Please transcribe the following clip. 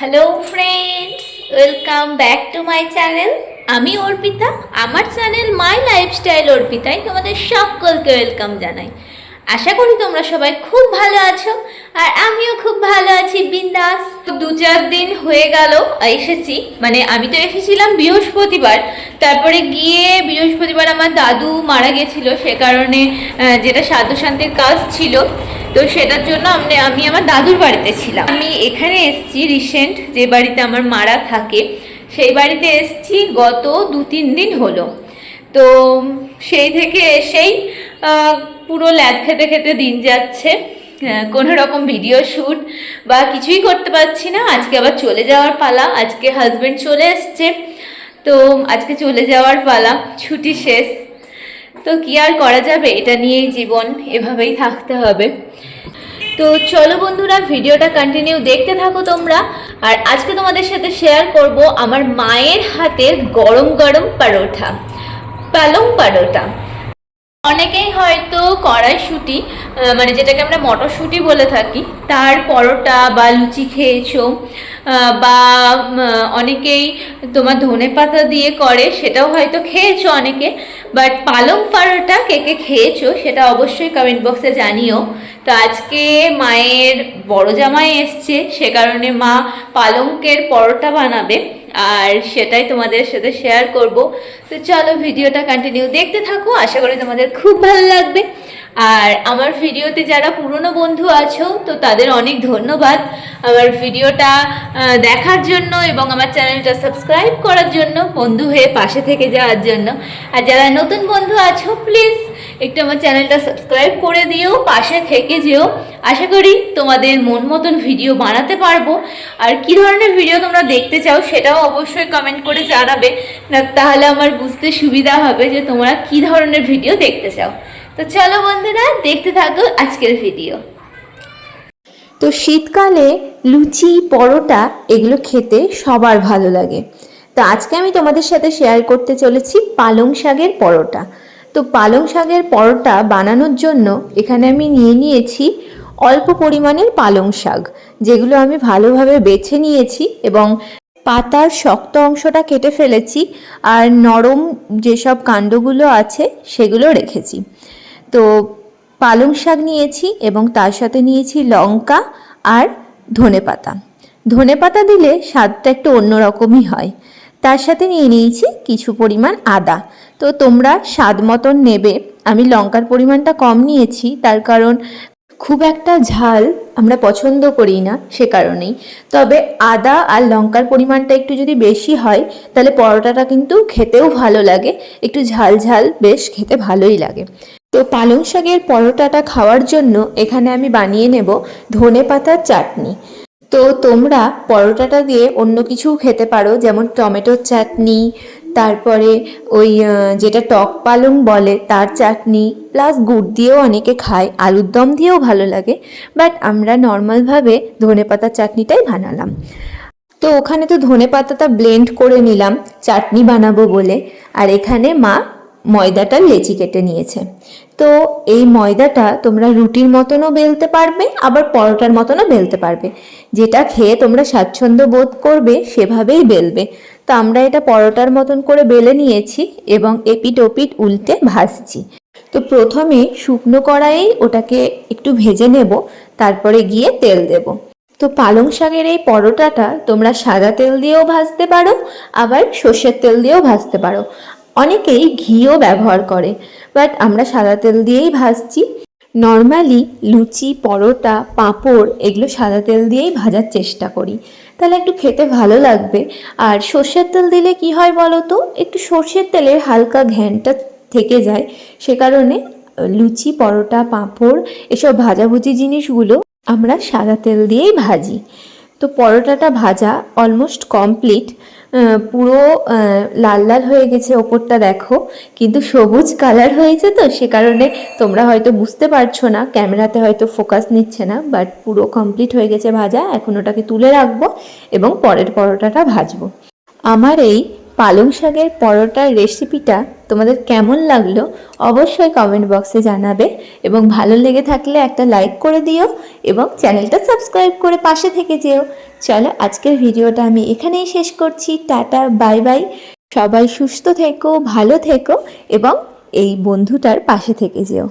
Hello friends welcome back to my channel আমি অর্পিতা। আমার channel my lifestyle অর্পিতায় তোমাদের সকলকে ওয়েলকাম জানাই। আশা করি তোমরা সবাই খুব ভালো আছো আর আমিও খুব ভালো আছি, বিন্দাস। দু চার দিন হয়ে গেল, এসেছি। মানে আমি তো এসেছিলাম বৃহস্পতিবার। তারপরে গিয়ে বৃহস্পতিবার আমার দাদু মারা গেছিল, সে কারণে যেটা সাধু শান্তির কাজ ছিল। তো সেটার জন্য আমি আমি আমার দাদুর বাড়িতে ছিলাম। আমি এখানে এসেছি রিসেন্ট যে বাড়িতে আমার মারা থাকে, সেই বাড়িতে এসেছি গত দু তিন দিন হলো। তো সেই থেকে এসেই পুরো ল্যাদ খেতে খেতে দিন যাচ্ছে কোনো রকম ভিডিও শ্যুট বা কিছুই করতে পারছি না। আজকে আবার চলে যাওয়ার পালা, আজকে হাজব্যান্ড চলে এসছে। তো আজকে চলে যাওয়ার পালা, ছুটি শেষ। তো কি আর করা যাবে? এটা নিয়েই জীবন এভাবেই থাকতে হবে। তো চলো বন্ধুরা, ভিডিওটা কন্টিনিউ দেখতে থাকো তোমরা। আর আজকে তোমাদের সাথে শেয়ার করব আমার মায়ের হাতের গরম গরম পরোটা পালং পরোটা। অনেকেই হয়তো কড়াইশুটি মানে যেটাকে আমরা মটরশুঁটি বলে থাকি, তার পরোটা বা লুচি খেয়েছো বা অনেকেই তোমার ধনে পাতা দিয়ে করে, সেটাও হয়তো খেয়েছো অনেকে বাট পালং পরোটা কে কে খেয়েছো সেটা অবশ্যই কমেন্ট বক্সে জানিও। তো আজকে মায়ের বড় জামাই এসছে, সে কারণে মা পালঙ্কের পরোটা বানাবে। আর সেটাই তোমাদের সাথে শেয়ার করব। তো চলো ভিডিওটা কন্টিনিউ দেখতে থাকো, আশা করি তোমাদের খুব ভালো লাগবে। আর আমার ভিডিওতে যারা পুরনো বন্ধু আছো, তো তাদের অনেক ধন্যবাদ। আমার ভিডিওটা দেখার জন্য এবং আমার চ্যানেলটা সাবস্ক্রাইব করার জন্য, বন্ধু হয়ে পাশে থেকে যাওয়ার জন্য। আর যারা নতুন বন্ধু আছো প্লিজ একটু আমার চ্যানেলটা সাবস্ক্রাইব করে দিও, পাশে থেকে যেও। আশা করি তোমাদের মন মতন ভিডিও বানাতে পারব। আর কি ধরনের ভিডিও তোমরা দেখতে চাও সেটাও অবশ্যই কমেন্ট করে জানাবে। না, তাহলে আমার বুঝতে সুবিধা হবে যে তোমরা কি ধরনের ভিডিও দেখতে চাও। তো চলো বন্ধুরা, দেখতে থাকো আজকের ভিডিও। তো শীতকালে লুচি, পরোটা এগুলো খেতে সবার ভালো লাগে। তো আজকে আমি তোমাদের সাথে শেয়ার করতে চলেছি পালং শাকের পরোটা। তো পালং শাকের পরোটা বানানোর জন্য এখানে আমি নিয়ে নিয়েছি অল্প পরিমাণের পালং শাক, যেগুলো আমি ভালোভাবে বেছে নিয়েছি এবং পাতার শক্ত অংশটা কেটে ফেলেছি আর নরম যেসব কাণ্ডগুলো আছে সেগুলো রেখেছি। তো পালং শাক নিয়েছি এবং তার সাথে নিয়েছি লঙ্কা আর ধনেপাতা। ধনেপাতা দিলে স্বাদটা একটু অন্যরকমই হয়। তার সাথে নিয়ে নিয়েছি কিছু পরিমাণ আদা। তো তোমরা স্বাদ মতন নেবে। আমি লঙ্কার পরিমাণটা কম নিয়েছি, তার কারণ খুব একটা ঝাল আমরা পছন্দ করি না সে কারণেই। তবে আদা আর লঙ্কার পরিমাণটা একটু যদি বেশি হয়, তাহলে পরোটাটা কিন্তু খেতেও ভালো লাগে। একটু ঝাল ঝাল বেশ খেতে ভালোই লাগে। তো পালং শাকের পরোটাটা খাওয়ার জন্য এখানে আমি বানিয়ে নেব ধনে পাতার চাটনি। তো তোমরা পরোটাটা দিয়ে অন্য কিছু খেতে পারো, যেমন টমেটোর চাটনি, তারপরে ওই যেটা টক পালং বলে তার চাটনি, প্লাস গুড় দিয়েও অনেকে খায়, আলুর দম দিয়েও ভালো লাগে, বাট আমরা নর্মালভাবে ধনে পাতার চাটনিটাই বানালাম। তো ওখানে তো ধনে পাতাটা ব্লেন্ড করে নিলাম, চাটনি বানাবো বলে, আর এখানে মা ময়দাটা লেচি কেটে নিয়েছে। তো এই ময়দাটা তোমরা রুটির মতনও বেলতে পারবে, আবার পরোটার মতনও বেলতে পারবে। যেটা খেয়ে তোমরা স্বাচ্ছন্দ্য বোধ করবে, সেভাবেই বেলবে। তো আমরা এটা পরোটার মতন করে বেলে নিয়েছি এবং এপিট ওপিট উল্টে ভাজছি। তো প্রথমে শুকনো কড়াইয়ে ওটাকে একটু ভেজে নেব, তারপরে গিয়ে তেল দেবো। তো পালং শাকের এই পরোটাটা তোমরা সাদা তেল দিয়েও ভাজতে পারো, আবার সর্ষের তেল দিয়েও ভাজতে পারো। অনেকেই ঘিও ব্যবহার করে বাট আমরা সাদা তেল দিয়েই ভাজছি। নর্মালি লুচি, পরোটা, পাঁপড় এগুলো সাদা তেল দিয়েই ভাজার চেষ্টা করি। তাহলে একটু খেতে ভালো লাগবে। আর সর্ষের তেল দিলে কি হয় বলো তো একটু সর্ষের তেলের হালকা ঘ্যানটা থেকে যায়। সে কারণে লুচি, পরোটা, পাঁপড় এসব ভাজাভুজি জিনিসগুলো আমরা সাদা তেল দিয়েই ভাজি। তো পরোটাটা ভাজা অলমোস্ট কমপ্লিট পুরো লাল লাল হয়ে গেছে ওপরটা দেখো। কিন্তু সবুজ কালার হয়েছে তো, সে কারণে তোমরা হয়তো বুঝতে পারছ না ক্যামেরাতে হয়তো ফোকাস নিচ্ছে না বাট পুরো কমপ্লিট হয়ে গেছে ভাজা। এখন ওটাকে তুলে রাখব এবং পরের পরোটাটা ভাজবো। আমার এই পালং শাকের পরোটার রেসিপিটা তোমাদের কেমন লাগল অবশ্যই কমেন্ট বক্সে জানাবে এবং ভালো লেগে থাকলে একটা লাইক করে দিও এবং চ্যানেলটা সাবস্ক্রাইব করে পাশে থেকে যেও। চলো আজকের ভিডিওটা আমি এখানেই শেষ করছি। টাটা বাই বাই সবাই সুস্থ থেকো, ভালো থেকো এবং এই বন্ধুটার পাশে থেকে যেও।